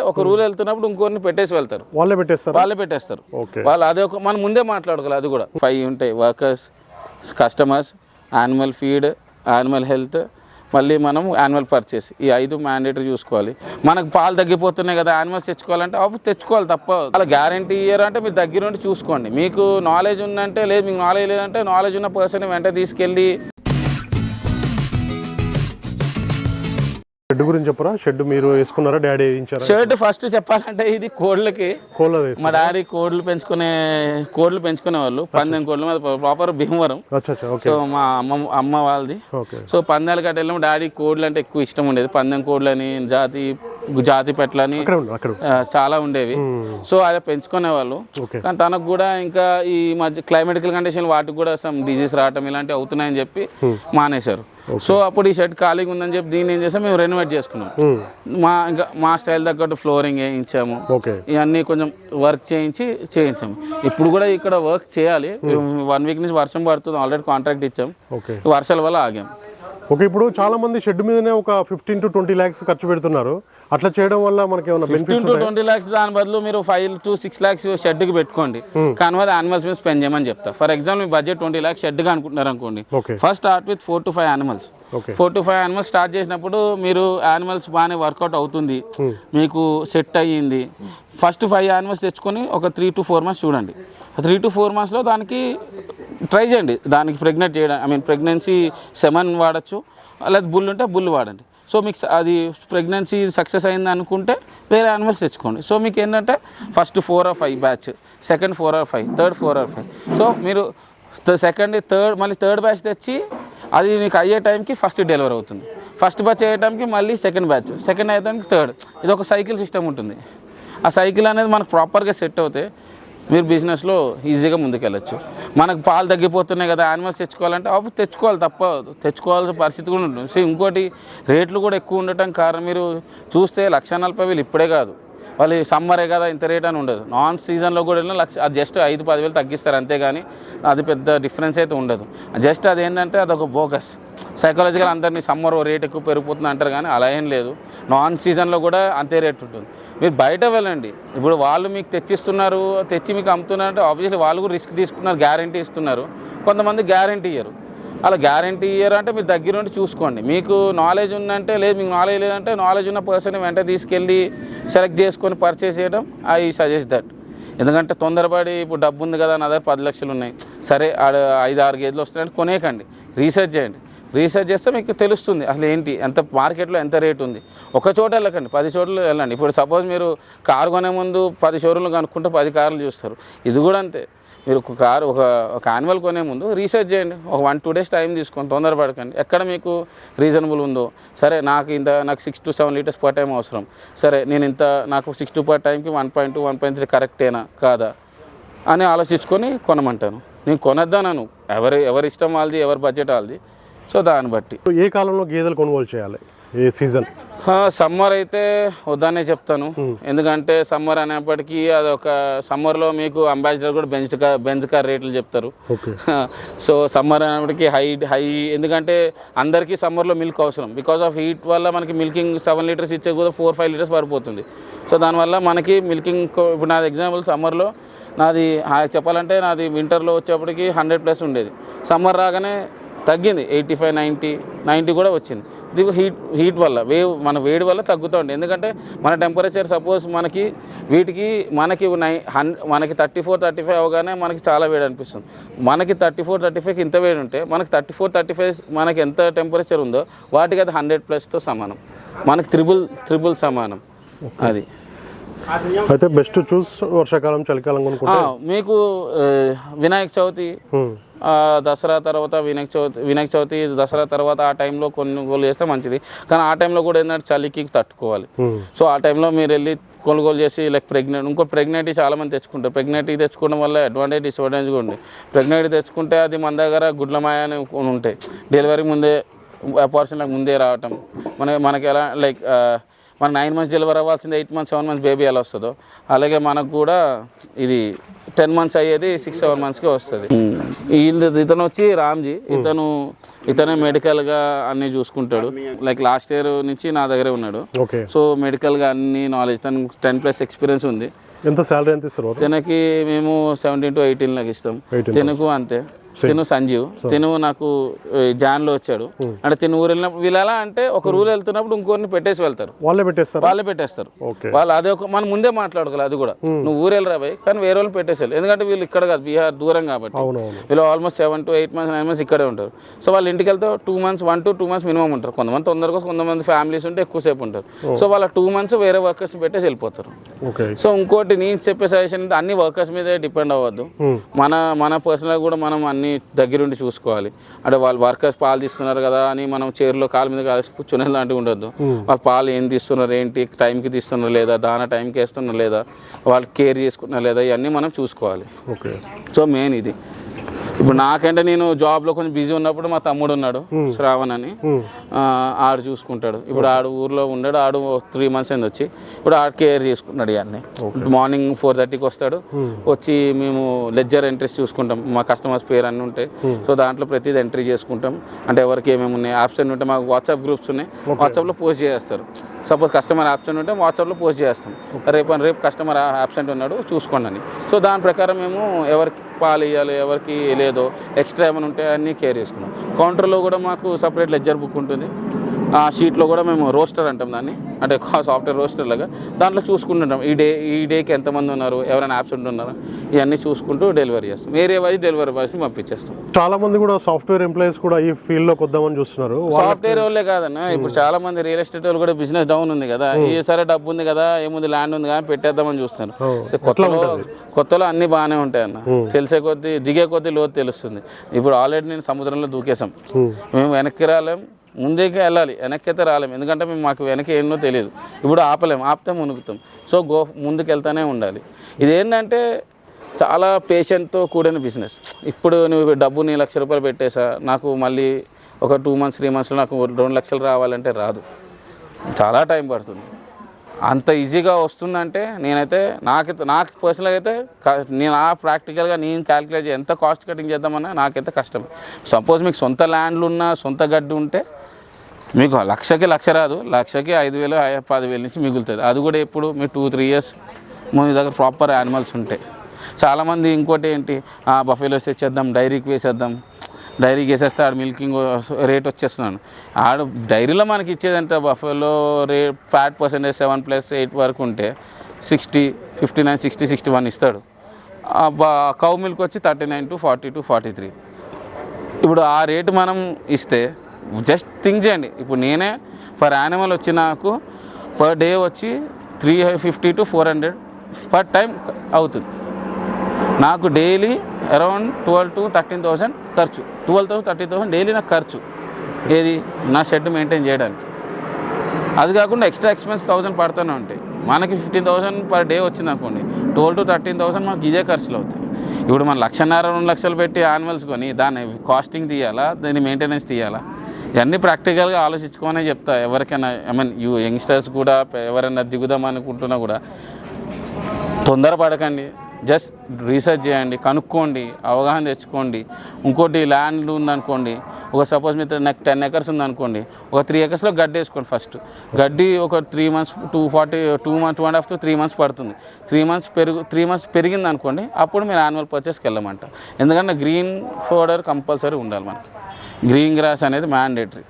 ఒక రూల్ వెళ్తున్నప్పుడు ఇంకొన్ని పెట్టేసి వెళ్తారు. వాళ్ళే పెట్టేస్తారా? వాళ్ళే పెట్టేస్తారు. ఓకే. వాళ్ళు అదే ఒక మనం ముందే మాట్లాడుకోవాలి అది కూడా. ఫైవ్ ఉంటాయి workers customers animal feed animal health మళ్ళీ మనం యానిమల్ పర్చేస్. ఈ ఐదు మ్యాండేటరీ చూసుకోవాలి. మనకు పాలు తగ్గిపోతున్నాయి కదా యానిమల్స్ తెచ్చుకోవాలంటే అప్పుడు తెచ్చుకోవాలి తప్ప అలా గ్యారంటీ ఇయర్ అంటే మీరు దగ్గర ఉండి చూసుకోండి. మీకు నాలెడ్జ్ ఉందంటే లేదు మీకు నాలెడ్జ్ లేదంటే నాలెడ్జ్ ఉన్న పర్సన్ వెంటనే తీసుకెళ్ళి షెడ్ గురించి చెప్పరా? షెడ్ మీరు వేసుకున్నారా డాడీ వేయించారా? షర్ట్ ఫస్ట్ చెప్పాలంటే ఇది కోళ్ళకి. కోళ్ళది మా డాడీ కోళ్ళు పెంచుకునే కోళ్ళు పెంచుకునే వాళ్ళు పందెం కోళ్ళ మీద ప్రాపర్ భీమవరం. సో మా అమ్మ అమ్మ వాళ్ళది. ఓకే. సో పందాలు కట్ట వెళ్ళిన డాడీ కోడ్లు అంటే ఎక్కువ ఇష్టం ఉండేది. పందెం కోడ్లని జాతి జాతి పెట్లని చాలా ఉండేవి. సో అలా పెంచుకునే వాళ్ళు కానీ తనకు కూడా ఇంకా ఈ మధ్య క్లైమేటికల్ కండిషన్ వాటికి కూడా సమ్ డిజీజ్ రావటం ఇలాంటివి అవుతున్నాయని చెప్పి మానేశారు. సో అప్పుడు ఈ షెడ్ ఖాళీగా ఉందని చెప్పి దీన్ని ఏం చేసాం? మేము రెనోవేట్ చేసుకున్నాం. మా ఇంకా మా స్టైల్ తగ్గట్టు ఫ్లోరింగ్ వేయించాము. ఇవన్నీ కొంచెం వర్క్ చేయించి చేయించాము. ఇప్పుడు కూడా ఇక్కడ వర్క్ చేయాలి. వన్ వీక్ నుంచి వర్షం పడుతుంది. ఆల్రెడీ కాంట్రాక్ట్ ఇచ్చాం. ఓకే. వర్షాల వల్ల ఆగాం. ఓకే ఇప్పుడు చాలా మంది షెడ్ మీదనే ఒక ఫిఫ్టీన్ టు ట్వంటీ ల్యాక్స్ ఖర్చు పెడుతున్నారు. అట్లా చేయడం వల్ల మనకి ఏమైనా ఫిఫ్టీన్ టు ట్వంటీ ల్యాక్స్ దాని బదులు మీరు ఫైవ్ టు సిక్స్ ల్యాక్స్ షెడ్కి పెట్టుకోండి. కానీ అది యానిమల్స్ మీద స్పెండ్ చేయమని చెప్తా. ఫర్ ఎగ్జాంపుల్ మీ బడ్జెట్ ట్వంటీ ల్యాక్స్ షెడ్గా అనుకుంటున్నారు అనుకోండి first start with four to five animals four to five animals start చేసినప్పుడు మీరు యానిమల్స్ బాగానే వర్కౌట్ అవుతుంది. మీకు సెట్ అయ్యింది. ఫస్ట్ ఫైవ్ యానిమల్స్ తెచ్చుకొని ఒక త్రీ టు ఫోర్ మంత్స్ చూడండి. త్రీ టు ఫోర్ మంత్స్లో దానికి ట్రై చేయండి. దానికి ప్రెగ్నెంట్ చేయడం ఐ మీన్ ప్రెగ్నెన్సీ సెమన్ వాడచ్చు లేదా బుల్ ఉంటే బుల్ వాడండి. సో మీకు అది ప్రెగ్నెన్సీ సక్సెస్ అయింది అనుకుంటే వేరే యానిమల్స్ తెచ్చుకోండి. సో మీకు ఏంటంటే first four or five batch second four or five third four or five so మీరు సెకండ్ థర్డ్ మళ్ళీ థర్డ్ బ్యాచ్ తెచ్చి అది మీకు అయ్యే టైంకి ఫస్ట్ డెలివరీ అవుతుంది. ఫస్ట్ బ్యాచ్ అయ్యే టైంకి మళ్ళీ సెకండ్ బ్యాచ్ సెకండ్ అయ్యే టైంకి థర్డ్ ఇది ఒక సైకిల్ సిస్టమ్ ఉంటుంది. ఆ సైకిల్ అనేది మనకు ప్రాపర్గా సెట్ అవుతే మీరు బిజినెస్లో ఈజీగా ముందుకెళ్ళచ్చు. మనకు పాలు తగ్గిపోతున్నాయి కదా యానిమల్స్ తెచ్చుకోవాలంటే అప్పుడు తెచ్చుకోవాలి తప్ప తెచ్చుకోవాల్సిన పరిస్థితి కూడా ఉంటుంది సో ఇంకోటి రేట్లు కూడా ఎక్కువ ఉండటం కారణం మీరు చూస్తే లక్ష నలభై వేలు ఇప్పుడే కాదు. వాళ్ళు సమ్మరే కదా ఇంత రేట్ అని ఉండదు. నాన్ సీజన్లో కూడా వెళ్ళినా లక్ష అది జస్ట్ ఐదు పదివేలు తగ్గిస్తారు అంతేగాని అది పెద్ద డిఫరెన్స్ అయితే ఉండదు. జస్ట్ అది ఏంటంటే అదొక బోకస్ సైకాలజికల్ అందరినీ సమ్మర్ రేట్ ఎక్కువ పెరిగిపోతుంది అంటారు కానీ అలా ఏం లేదు. నాన్ సీజన్లో కూడా అంతే రేట్ ఉంటుంది. మీరు బయట వెళ్ళండి. ఇప్పుడు వాళ్ళు మీకు తెచ్చిస్తున్నారు తెచ్చి మీకు అమ్ముతున్నారు అంటే ఆబ్వియస్లీ వాళ్ళు కూడా రిస్క్ తీసుకున్నారు గ్యారంటీ ఇస్తున్నారు. కొంతమంది గ్యారంటీ ఇయ్యరు. అలా గ్యారంటీ ఇయ్యరు అంటే మీరు దగ్గరుండి చూసుకోండి. మీకు నాలెడ్జ్ ఉందంటే లేదు మీకు నాలెడ్జ్ లేదంటే నాలెడ్జ్ ఉన్న పర్సన్ వెంటనే తీసుకెళ్ళి సెలెక్ట్ చేసుకొని పర్చేస్ చేయడం ఐ సజెస్ట్ దట్ ఎందుకంటే తొందరపడి ఇప్పుడు డబ్బు ఉంది కదా నా దగ్గర పది లక్షలు ఉన్నాయి. సరే ఐదు ఆరు గేదెలు వస్తున్నాయంటే కొనేకండి రీసెర్చ్ చేయండి. రీసెర్చ్ చేస్తే మీకు తెలుస్తుంది అసలు ఏంటి ఎంత మార్కెట్లో ఎంత రేట్ ఉంది. ఒక చోట వెళ్ళకండి పది చోట్ల వెళ్ళండి. ఇప్పుడు సపోజ్ మీరు కారు కొనే ముందు పది షోరూమ్లు కనుక్కుంటే పది కార్లు చూస్తారు. ఇది కూడా అంతే. మీరు ఒక కారు ఒక ఒక యాన్యువల్ కొనే ముందు రీసెర్చ్ చేయండి. ఒక వన్ టూ డేస్ టైం తీసుకొని తొందరపడకండి. ఎక్కడ మీకు రీజనబుల్ ఉందో. సరే నాకు ఇంత నాకు six to seven litres per time అవసరం. సరే నేను ఇంత నాకు సిక్స్ టు పర్ టైంకి one point two one point three కరెక్టేనా? కాదా? అని ఆలోచించుకొని కొనమంటాను. నేను కొనొద్దాను ఎవరి ఎవరి ఇష్టం వాళ్ళది ఎవరి బడ్జెట్ వాళ్ళది. సో దాన్ని బట్టి. ఏ కాలంలో గేదెలు కొనుగోలు చేయాలి? ఏ సీజన్? సమ్మర్ అయితే వద్దనే చెప్తాను. ఎందుకంటే సమ్మర్ అనేప్పటికీ అదొక సమ్మర్లో మీకు అంబాసిడర్ కూడా బెంచ్ కార్ బెంచ్ కార్ రేట్లు చెప్తారు. సో సమ్మర్ అనేప్పటికీ హై హై ఎందుకంటే అందరికీ సమ్మర్లో మిల్క్ అవసరం. బికాస్ ఆఫ్ హీట్ వల్ల మనకి మిల్కింగ్ సెవెన్ లీటర్స్ ఇచ్చే కూడా ఫోర్ ఫైవ్ లీటర్స్ పడిపోతుంది. సో దానివల్ల మనకి మిల్కింగ్ ఇప్పుడు నాది ఎగ్జాంపుల్ సమ్మర్లో నాది చెప్పాలంటే నాది వింటర్లో వచ్చేప్పటికి హండ్రెడ్ ప్లస్ ఉండేది. సమ్మర్ రాగానే తగ్గింది. ఎయిటీ ఫైవ్ నైంటీ నైంటీ కూడా వచ్చింది. ఇది హీట్ హీట్ వల్ల వేవ్ మన వేడి వల్ల తగ్గుతుంది ఎందుకంటే మన టెంపరేచర్ సపోజ్ మనకి వీటికి మనకి నై హన్ మనకి థర్టీ ఫోర్ థర్టీ ఫైవ్ అవగానే మనకి చాలా వేడి అనిపిస్తుంది. మనకి థర్టీ ఫోర్ థర్టీ ఫైవ్కి ఇంత వేడి ఉంటే మనకి థర్టీ ఫోర్ థర్టీ ఫైవ్ మనకి ఎంత టెంపరేచర్ ఉందో వాటికి అది హండ్రెడ్ ప్లస్తో సమానం. మనకి త్రిబుల్ త్రిబుల్ సమానం. అది. అయితే బెస్ట్ చూస్ వర్షాకాలం చలికాలం కొనుక్కుంటే? మీకు వినాయక చవితి దసరా తర్వాత వినాయక చవితి వినాయక చవితి దసరా తర్వాత ఆ టైంలో కొనుగోలు చేస్తే మంచిది. కానీ ఆ టైంలో కూడా ఏంటంటే చలికి తట్టుకోవాలి. సో ఆ టైంలో మీరు వెళ్ళి కొనుగోలు చేసి లైక్ ప్రెగ్నెంట్ ఇంకో ప్రెగ్నెంటీ చాలా మంది తెచ్చుకుంటారు. ప్రెగ్నెంటీ తెచ్చుకోవడం వల్ల అడ్వాంటేజ్ డిసడ్వాంటేజ్ కూడా ఉంది. ప్రెగ్నెంటీ తెచ్చుకుంటే అది మన దగ్గర గుడ్ల అని ఉంటాయి. డెలివరీ ముందే అపార్చునిటీ ముందే రావటం. మన మనకి ఎలా లైక్ మన నైన్ మంత్స్ డెలివరీ అవ్వాల్సింది eight months seven months baby ఎలా వస్తుందో. అలాగే మనకు కూడా ఇది టెన్ మంత్స్ అయ్యేది సిక్స్ సెవెన్ మంత్స్కి వస్తుంది. ఇతను వచ్చి రామ్జీ. ఇతను ఇతనే మెడికల్గా అన్ని చూసుకుంటాడు. లైక్ లాస్ట్ ఇయర్ నుంచి నా దగ్గరే ఉన్నాడు. సో మెడికల్గా అన్ని నాలెడ్జ్ తనకు టెన్ ప్లస్ ఎక్స్పీరియన్స్ ఉంది. ఎంత శాలరీ ఎంత ఇస్తారు? తినకి మేము సెవెంటీన్ టు ఎయిటీన్ లాగా ఇస్తాం. 18 తినకు అంతే. తిను సంజీవ్. తిను నాకు జాన్లో వచ్చాడు. అంటే తిను ఊరు వెళ్ళినప్పుడు వీళ్ళు ఎలా అంటే ఒక రూల్ వెళ్తున్నప్పుడు ఇంకోరిని పెట్టేసి వెళ్తారు. వాళ్ళే పెట్టేస్తారా? వాళ్ళే పెట్టేస్తారు. వాళ్ళు అదే ఒక మనం ముందే మాట్లాడుకోవాలి అది కూడా. నువ్వు ఊరు వెళ్ళరా కానీ వేరే వాళ్ళని పెట్టేసారు ఎందుకంటే వీళ్ళు ఇక్కడ కాదు బీహార్ దూరం కాబట్టి. వీళ్ళు almost seven to eight months nine months ఇక్కడే ఉంటారు. సో వాళ్ళ ఇంటికి వెళ్తే two months one to two months minimum ఉంటారు. కొంతమంది తొందరగా కొంతమంది ఫ్యామిలీస్ ఉంటే ఎక్కువసేపు ఉంటారు. సో వాళ్ళ టూ మంత్స్ వేరే వర్కర్స్ పెట్టేసి వెళ్ళిపోతారు. సో ఇంకోటి నేను చెప్పే సజెషన్ అన్ని వర్కర్స్ మీదే డిపెండ్ అవ్వద్దు. మన మన పర్సనల్ కూడా మనం అన్ని దగ్గరుండి చూసుకోవాలి. అంటే వాళ్ళు వర్కర్స్ పాలు తీస్తున్నారు కదా అని మనం చైర్లో కాలు మీద కాలేసి కూర్చునే లాంటివి ఉండొద్దు. వాళ్ళు పాలు ఏం తీస్తున్నారు ఏంటి టైంకి తీస్తున్నారు లేదా దాన టైంకి వేస్తున్నారు లేదా వాళ్ళు కేర్ చేసుకుంటున్నారు లేదా ఇవన్నీ మనం చూసుకోవాలి. ఓకే. సో మెయిన్ ఇది. ఇప్పుడు నాకంటే నేను జాబ్లో కొంచెం బిజీ ఉన్నప్పుడు మా తమ్ముడు ఉన్నాడు శ్రావణ్ అని. ఆడు చూసుకుంటాడు. ఇప్పుడు ఆడు ఊర్లో ఉన్నాడు ఆడు త్రీ మంత్స్ అయింది వచ్చి. ఇప్పుడు ఆడు కేర్ చేసుకుంటున్నాడు ఇవన్నీ మార్నింగ్ ఫోర్ థర్టీకి వస్తాడు. వచ్చి మేము లెడ్జర్ ఎంట్రీస్ చూసుకుంటాం. మా కస్టమర్స్ పేరు అన్నీ ఉంటాయి. సో దాంట్లో ప్రతిదీ ఎంట్రీ చేసుకుంటాం. అంటే ఎవరికి ఏమేమి ఉన్నాయి ఆప్షన్ ఉంటే మాకు వాట్సాప్ గ్రూప్స్ ఉన్నాయి. వాట్సాప్లో పోస్ట్ చేస్తారు సపోజ్ కస్టమర్ ఆబ్సెంట్ ఉంటే వాట్సాప్లో పోస్ట్ చేస్తాం. రేపు రేపు కస్టమర్ ఆబ్సెంట్ ఉన్నాడు చూసుకోండి అని. సో దాని ప్రకారం మేము ఎవరికి పాలు ఇవ్వాలి ఎవరికి లేదో ఎక్స్ట్రా ఏమైనా ఉంటే అన్నీ కేర్ చేసుకున్నాం. కౌంటర్లో కూడా మాకు సపరేట్ లెజ్జర్ బుక్ ఉంటుంది. ఆ షీట్లో కూడా మేము రోస్టర్ అంటాం దాన్ని. అంటే సాఫ్ట్వేర్ రోస్టర్ లాగా. దాంట్లో చూసుకుంటుంటాం ఈ డే ఈ డేకి ఎంతమంది ఉన్నారు ఎవరైనా ఆబ్సెంట్ ఉన్నారా? ఇవన్నీ చూసుకుంటూ డెలివరీ చేస్తాం. ఏరియా వైజ్ డెలివరీ బాయ్స్ని పంపించేస్తాం. చాలా మంది కూడా సాఫ్ట్వేర్ ఎంప్లాయీస్ కూడా ఈ ఫీల్డ్లోకి వద్దామని చూస్తున్నారు సాఫ్ట్వేర్ వాళ్ళే కాదన్న. ఇప్పుడు చాలా మంది రియల్ ఎస్టేట్ వాళ్ళు కూడా బిజినెస్ డౌన్ ఉంది కదా. ఈ సరే డబ్బు ఉంది కదా ఏముంది ల్యాండ్ ఉంది కదా పెట్టేద్దామని చూస్తున్నారు. కొత్తలో కొత్తలో అన్ని బాగానే ఉంటాయి అన్న. తెలిసే కొద్దీ దిగే కొద్దీ లోతు తెలుస్తుంది. ఇప్పుడు ఆల్రెడీ నేను సముద్రంలో దూకేసాం మేము వెనక్కి రాలేం. ముందేకే వెళ్ళాలి వెనక్కైతే రాలేము. ఎందుకంటే మేము మాకు వెనక ఏంటో తెలియదు ఇప్పుడు ఆపలేం ఆపితే మునుగుతాం. సో గో ముందుకు వెళ్తానే ఉండాలి. ఇదేంటంటే చాలా పేషెంట్తో కూడిన బిజినెస్. ఇప్పుడు నువ్వు డబ్బుని లక్ష రూపాయలు పెట్టేసా నాకు మళ్ళీ ఒక టూ మంత్స్ త్రీ మంత్స్లో నాకు రెండు లక్షలు రావాలంటే రాదు. చాలా టైం పడుతుంది. అంత ఈజీగా వస్తుందంటే నేనైతే నాకు నాకు పర్సనల్గా అయితే క- నేను ఆ ప్రాక్టికల్గా నేను క్యాలిక్యులేట్ ఎంత కాస్ట్ కటింగ్ చేద్దామన్నా నాకైతే కష్టం సపోజ్ మీకు సొంత ల్యాండ్లు ఉన్న సొంత గడ్డి ఉంటే మీకు లక్షకి లక్ష రాదు. లక్షకి ఐదు వేలు పదివేలు పదివేల నుంచి మిగులుతుంది. అది కూడా ఎప్పుడు మీ టూ త్రీ ఇయర్స్ మీ దగ్గర ప్రాపర్ యానిమల్స్ ఉంటాయి. చాలామంది ఇంకోటి ఏంటి? బఫేలోస్ తెచ్చేద్దాం డైరీకి వేసేద్దాం. డైరీకి వేసేస్తే ఆడ మిల్కింగ్ రేట్ వచ్చేస్తున్నాను. ఆడ డైరీలో మనకి ఇచ్చేది బఫేలో రే fat percentage seven plus eight వరకు ఉంటే sixty fifty nine sixty sixty one ఇస్తాడు కౌ మిల్క్ వచ్చి thirty nine to forty to forty three ఇప్పుడు ఆ రేటు మనం ఇస్తే జస్ట్ థింక్ చేయండి. ఇప్పుడు నేనే పర్ యానిమల్ వచ్చి నాకు పర్ డే వచ్చి three fifty to four hundred per time అవుతుంది. నాకు daily around twelve to thirteen thousand ఖర్చు. Twelve thousand thirteen thousand daily నాకు ఖర్చు. ఏది? నా షెడ్ మెయింటైన్ చేయడానికి. అది కాకుండా ఎక్స్ట్రా ఎక్స్పెన్స్ థౌసండ్ పడుతూనే ఉంటాయి. మనకి ఫిఫ్టీన్ థౌసండ్ పర్ డే వచ్చింది అనుకోండి. ట్వెల్వ్ టు థర్టీన్ థౌసండ్ మనకి ఇదే ఖర్చులు అవుతాయి. ఇప్పుడు మన లక్షన్నర రెండు లక్షలు పెట్టి యానిమల్స్ కొని దాన్ని కాస్టింగ్ తీయాలా? దాన్ని మెయింటెనెన్స్ తీయాలా? ఇవన్నీ ప్రాక్టికల్గా ఆలోచించుకోనే చెప్తా. ఎవరికైనా ఐ మీన్ యూ యంగ్స్టర్స్ కూడా ఎవరైనా దిగుదాం అనుకుంటున్నా కూడా తొందరపడకండి. జస్ట్ రీసెర్చ్ చేయండి కనుక్కోండి అవగాహన తెచ్చుకోండి. ఇంకోటి ల్యాండ్ ఉందనుకోండి ఒక సపోజ్ మీద నాకు టెన్ ఎకర్స్ ఉందనుకోండి ఒక త్రీ ఎకర్స్లో గడ్డి వేసుకోండి ఫస్ట్ గడ్డి ఒక three months two forty two month two and half to three months పడుతుంది. త్రీ మంత్స్ పెరుగు త్రీ మంత్స్ పెరిగింది అనుకోండి అప్పుడు మీరు యాన్యువల్ పర్చేస్కి వెళ్ళమంట. ఎందుకంటే గ్రీన్ ఫోడర్ కంపల్సరీ ఉండాలి మనకి. గ్రీన్ గ్రాస్ అనేది మ్యాండేటరీ.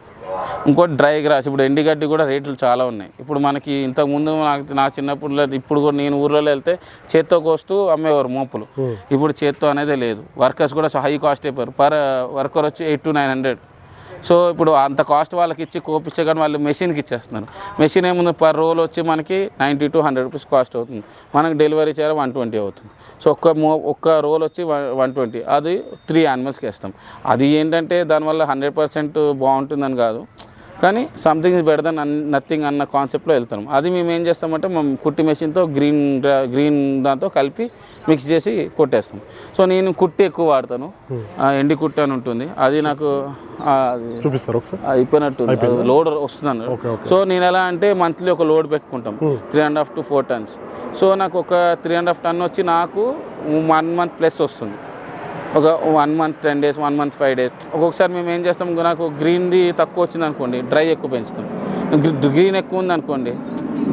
ఇంకోటి డ్రై గ్రాస్ ఇప్పుడు ఎండిగడ్డి కూడా రేట్లు చాలా ఉన్నాయి. ఇప్పుడు మనకి ఇంతకుముందు నాకు నా చిన్నప్పుడు లేదు ఇప్పుడు కూడా నేను ఊర్లో వెళ్తే చేత్తో కోస్తూ అమ్మేవారు మోపులు. ఇప్పుడు చేత్తో అనేది లేదు. వర్కర్స్ కూడా హై కాస్ట్ అయిపోయారు. పర్ వర్కర్ వచ్చి eight to nine hundred. So ఇప్పుడు అంత కాస్ట్ వాళ్ళకి ఇచ్చి కోపించే కానీ వాళ్ళు మెషిన్కి ఇచ్చేస్తున్నారు. మెషిన్ ఏముంది? పర్ రోల్ వచ్చి మనకి ninety to hundred rupees cost అవుతుంది. మనకి డెలివరీ చేయాలి వన్ ట్వంటీ అవుతుంది. సో ఒక్క మో ఒక్క రోల్ వచ్చి వన్ ట్వంటీ. అది త్రీ యానిమల్స్కి వేస్తాం. అది ఏంటంటే దానివల్ల హండ్రెడ్ పర్సెంట్ బాగుంటుందని కాదు. కానీ something is better than nothing అన్న కాన్సెప్ట్లో వెళ్తాం. అది మేము ఏం చేస్తామంటే మేము కుట్టి మెషిన్తో గ్రీన్ గ్రీన్ దాంతో కలిపి మిక్స్ చేసి కొట్టేస్తాం. సో నేను కుట్టి ఎక్కువ వాడతాను. ఆ, ఎండి కుట్టి అని ఉంటుంది. అది నాకు చూపిస్తారు అయిపోయినట్టు లోడ్ ఓకే. సో నేను ఎలా అంటే మంత్లీ ఒక లోడ్ పెట్టుకుంటాం. Three and half to four tons so నాకు ఒక త్రీ అండ్ హాఫ్ టన్ వచ్చి నాకు వన్ మంత్ ప్లస్ వస్తుంది. ఒక one month ten days one month five days ఒక్కొక్కసారి మేము ఏం చేస్తాం నాకు గ్రీన్ది తక్కువ వచ్చింది అనుకోండి డ్రై ఎక్కువ పెంచుతాం. గ్రీన్ ఎక్కువ ఉంది అనుకోండి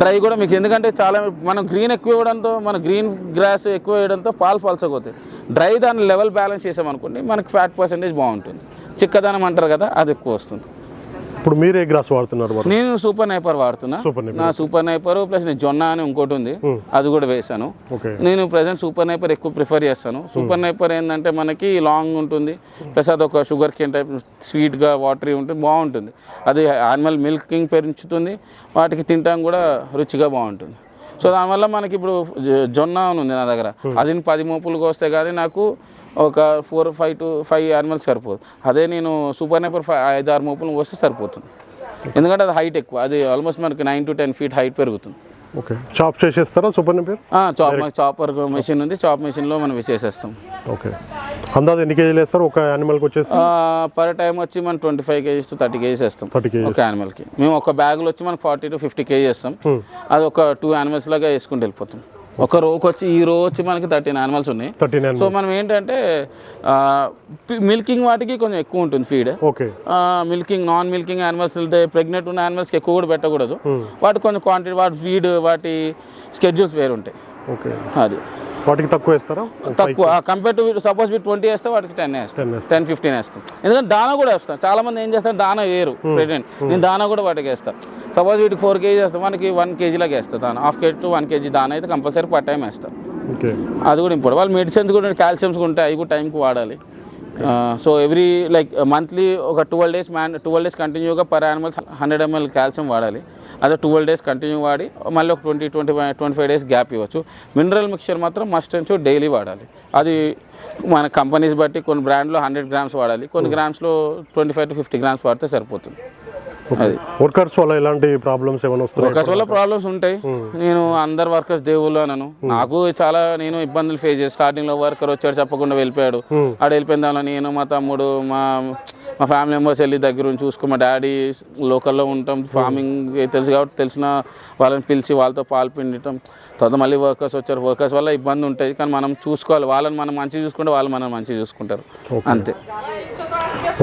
డ్రై కూడా మీకు ఎందుకంటే చాలా మనం గ్రీన్ ఎక్కువ ఇవ్వడంతో మన గ్రీన్ గ్రాస్ ఎక్కువ వేయడంతో పాలు పలసపోతాయి డ్రై దాని లెవెల్ బ్యాలెన్స్ చేసామనుకోండి మనకి ఫ్యాట్ పర్సెంటేజ్ బాగుంటుంది. చిక్కదనం అంటారు కదా అది ఎక్కువ వస్తుంది. ఇప్పుడు మీరు ఏ గ్రాస్ వాడుతున్నారు నేను సూపర్ నైపర్ వాడుతున్నా. నా సూపర్ నైపర్ ప్లస్ నేను జొన్న అని ఇంకోటి ఉంది. అది కూడా వేసాను నేను ప్రజెంట్ సూపర్ నైపర్ ఎక్కువ ప్రిఫర్ చేస్తాను. సూపర్ నైపర్ ఏంటంటే మనకి లాంగ్ ఉంటుంది. ప్లస్ అది ఒక షుగర్ కేన్ టైప్ స్వీట్గా వాటరీ ఉంటుంది బాగుంటుంది. అది యానిమల్ మిల్కింగ్ పెంచుతుంది. వాటికి తినడానికి కూడా రుచిగా బాగుంటుంది. సో దానివల్ల మనకి ఇప్పుడు జొన్న అని ఉంది నా దగ్గర. అది పది మోపులకు వస్తే కానీ నాకు ఒక four five to five animals సరిపోదు. అదే నేను సూపర్ నైపర్ ఫైవ్ ఐదు ఆరు మోపులు వస్తే సరిపోతుంది. ఎందుకంటే అది హైట్ ఎక్కువ. అది ఆల్మోస్ట్ మనకి nine to ten feet height పెరుగుతుంది. ఓకే. చాప్ చేసేస్తారా సూపర్ పేరు ఆ, చాప్ మనకి చాపర్ మెషిన్ ఉంది. చాప్ మెషిన్లో మనం చేసేస్తాం. ఓకే. అందాజు ఎన్ని కేజీలు వేస్తారు? ఒక యానిమల్కి వచ్చేసి? పర్ టైం వచ్చి మనం twenty five kgs to thirty kgs వేస్తాం. థర్టీ కేజీ ఒక యానిమల్కి మేము ఒక బ్యాగ్లో వచ్చి మనకి ఫార్టీ టు ఫిఫ్టీ కేజీ వేస్తాం. అది ఒక టూ యానిమల్స్ లాగా వేసుకుంటూ వెళ్ళిపోతాం. ఒక రోకి వచ్చి ఈ రో వచ్చి మనకి థర్టీన్ యానిమల్స్ ఉన్నాయి. థర్టీన్ సో మనం ఏంటంటే మిల్కింగ్ వాటికి కొంచెం ఎక్కువ ఉంటుంది feed okay. Milking non milking animals pregnant ఉన్న యానిమల్స్కి ఎక్కువ కూడా పెట్టకూడదు. వాటి కొంచెం క్వాంటిటీ వాటి ఫీడ్ వాటి స్కెడ్యూల్స్ వేరు ఉంటాయి ఓకే. అది. వాటికి తక్కువ వేస్తారా? తక్కువ. కంపేర్ టు సపోజ్ వీటి ట్వంటీ వేస్తే వాటికి టెన్ వేస్తాం. 10 వేస్తాం. టెన్ ఫిఫ్టీన్ వేస్తాం. ఎందుకంటే దానా కూడా వేస్తాం. చాలా మంది ఏం చేస్తారు? దానా వేరు ప్రెగ్నెంట్ నేను దానా కూడా వాటికి వేస్తాను సపోజ్ వీటికి ఫోర్ కేజీ వేస్తాం మనకి వన్ కేజీలాగా వేస్తాను దానా. Half kg to one kg దానా అయితే కంపల్సరీ పర్ టైం వేస్తాం. ఓకే. అది కూడా ఇంపార్టెంట్ వాళ్ళు మెడిసిన్స్ కూడా కాల్షియమ్స్ ఉంటాయి. అవి కూడా టైంకి వాడాలి. సో ఎవ్రీ లైక్ మంత్లీ ఒక twelve days man twelve days కంటిన్యూగా per animals hundred ML calcium వాడాలి. అదే ట్వెల్వ్ డేస్ కంటిన్యూ వాడి మళ్ళీ ఒక twenty twenty five twenty five days gap ఇవ్వచ్చు. మినరల్ మిక్చర్ మాత్రం మస్ట్ అండ్ షుడ్ డైలీ వాడాలి. అది మన కంపెనీస్ బట్టి కొన్ని బ్రాండ్లో హండ్రెడ్ గ్రామ్స్ వాడాలి కొన్ని గ్రామ్స్లో twenty five to fifty grams వాడితే సరిపోతుంది. అది. వర్కర్స్ వల్ల ఎలాంటి ప్రాబ్లమ్స్ ఏమైనా వస్తున్నాయి? వర్కర్స్ వల్ల ప్రాబ్లమ్స్ ఉంటాయి. నేను అందరు వర్కర్స్ దేవుళ్ళు అనను. నాకు చాలా నేను ఇబ్బందులు ఫేస్ చేసి స్టార్టింగ్లో వర్కర్ వచ్చాడు చెప్పకుండా వెళ్ళిపోయాడు. ఆడ వెళ్ళిపోయిన దానిలో నేను మా తమ్ముడు మా మా ఫ్యామిలీ మెంబర్స్ వెళ్ళి దగ్గర నుంచి చూసుకో మా డాడీ లోకల్లో ఉంటాం. ఫార్మింగ్ తెలుసు కాబట్టి తెలిసిన వాళ్ళని పిలిచి వాళ్ళతో పాలు పిండటం. తర్వాత మళ్ళీ వర్కర్స్ వచ్చారు. వర్కర్స్ వల్ల ఇబ్బంది ఉంటుంది కానీ మనం చూసుకోవాలి. వాళ్ళని మనం మంచిగా చూసుకుంటే వాళ్ళు మనం మంచిగా చూసుకుంటారు. అంతే.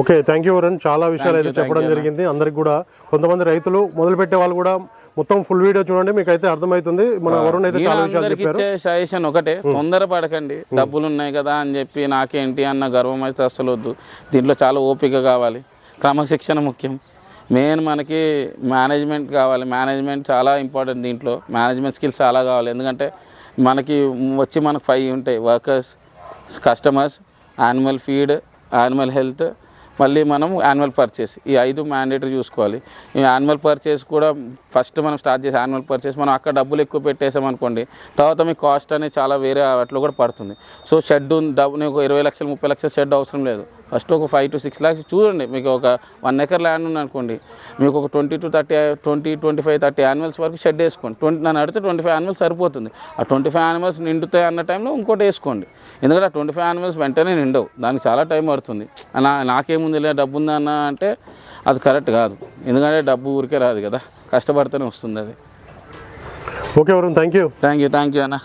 ఓకే థ్యాంక్ యూ వరుణ్ చాలా విషయాలు అయితే చెప్పడం జరిగింది. అందరికి కూడా కొంతమంది రైతులు మొదలు పెట్టే వాళ్ళు కూడా మొత్తం ఫుల్ వీడియో చూడండి మీకు అయితే అర్థమవుతుంది మన వరుణ్ అయితే చాలా విషయాలు చెప్పారు. సజెషన్ ఒకటే తొందర పడకండి డబ్బులు ఉన్నాయి కదా అని చెప్పి నాకేంటి అన్న గర్వం అయితే అస్సలు వద్దు. దీంట్లో చాలా ఓపిక కావాలి. క్రమశిక్షణ ముఖ్యం. మెయిన్ మనకి మేనేజ్మెంట్ కావాలి. మేనేజ్మెంట్ చాలా ఇంపార్టెంట్ దీంట్లో. మేనేజ్మెంట్ స్కిల్స్ చాలా కావాలి. ఎందుకంటే మనకి వచ్చి మనకు ఫైవ్ ఉంటాయి. Workers customers animal feed animal health మళ్ళీ మనం యాన్యువల్ పర్చేస్ ఈ ఐదు మ్యాండేటరీ చూసుకోవాలి. ఈ యాన్యువల్ పర్చేస్ కూడా ఫస్ట్ మనం స్టార్ట్ చేసి యాన్యువల్ పర్చేస్ మనం అక్కడ డబ్బులు ఎక్కువ పెట్టేసాం అనుకోండి తర్వాత మీ కాస్ట్ అనేది చాలా వేరే వాటిలో కూడా పడుతుంది. సో షెడ్ డబ్బు నీకు ఇరవై లక్షలు ముప్పై లక్షల షెడ్ అవసరం లేదు. ఫస్ట్ ఒక ఫైవ్ టు సిక్స్ ల్యాక్స్ చూడండి. మీకు ఒక వన్ ఎకర్ ల్యాండ్ ఉంది అనుకోండి మీకు ఒక twenty to thirty twenty twenty five thirty animals వరకు షెడ్ వేసుకోండి. ట్వంటీ నన్ను అడిగితే ట్వంటీ ఫైవ్ యానిమల్స్ సరిపోతుంది. ఆ ట్వంటీ ఫైవ్ యానిమల్స్ నిండుతాయి అన్న టైంలో ఇంకోటి వేసుకోండి. ఎందుకంటే ఆ ట్వంటీ ఫైవ్ యానిమల్స్ వెంటనే నిండవు. దానికి చాలా టైం పడుతుంది. నా నాకేముందిలే డబ్బు ఉందన్న అంటే అది కరెక్ట్ కాదు. ఎందుకంటే డబ్బు ఊరికే రాదు కదా. కష్టపడితేనే వస్తుంది అది. Okay Varun thank you thank you thank you అన్న.